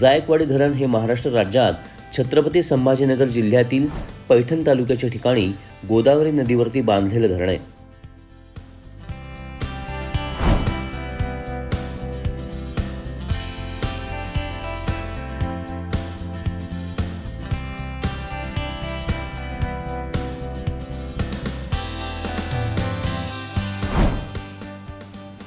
जायकवाडी धरण हे महाराष्ट्र राज्यात छत्रपती संभाजीनगर जिल्ह्यातील पैठण तालुक्याच्या ठिकाणी गोदावरी नदीवरती बांधलेलं धरण आहे.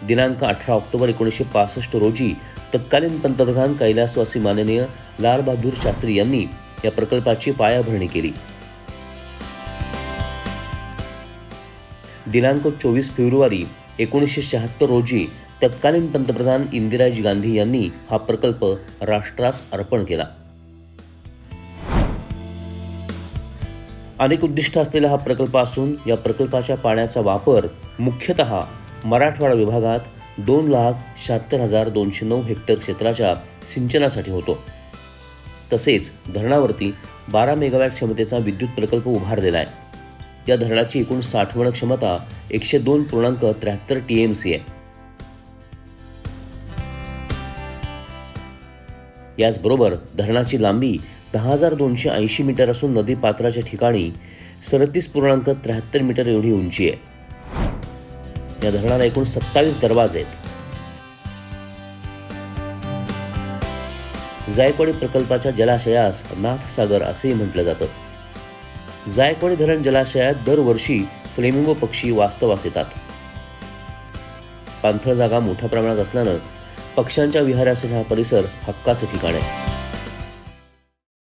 दिनांक अठरा ऑक्टोबर एकोणीसशे पासष्ट रोजी तत्कालीन पंतप्रधान कैलासवासी माननीय लालबहादूर शास्त्री यांनी या प्रकल्पाची पायाभरणी केली. दिनांक चोवीस फेब्रुवारी एकोणीसशे शहात्तर रोजी तत्कालीन पंतप्रधान इंदिराजी गांधी यांनी हा प्रकल्प राष्ट्रास अर्पण केला. अनेक उद्दिष्ट असलेला हा प्रकल्प असून या प्रकल्पाच्या पाण्याचा वापर मुख्यतः मराठवाडा विभागात दोन लाख शहात्तर हजार दोनशे नऊ हेक्टर क्षेत्राच्या सिंचनासाठी होतो. तसेच धरणावरती बारा मेगावॅट क्षमतेचा विद्युत प्रकल्प उभारलेला आहे. या धरणाची एकूण साठवण क्षमता एकशे दोन पूर्णांक त्र्याहत्तर टी एम सी आहे. याचबरोबर धरणाची लांबी दहा हजार दोनशे ऐंशी मीटर असून नदी पात्राच्या ठिकाणी सदतीस पूर्णांक त्र्याहत्तर मीटर एवढी उंची आहे. या धरणाला एकूण सत्तावीस दरवाजे आहेत. जायकवाडी प्रकल्पाच्या जलाशयास नाथसागर असेही म्हटलं जातं. जायकवाडी धरण जलाशयात दरवर्षी फ्लेमिंगो पक्षी वास्तवास येतात. पाणथळ जागा मोठ्या प्रमाणात असल्यानं पक्ष्यांच्या विहारासाठी हा परिसर हक्काचं ठिकाण आहे.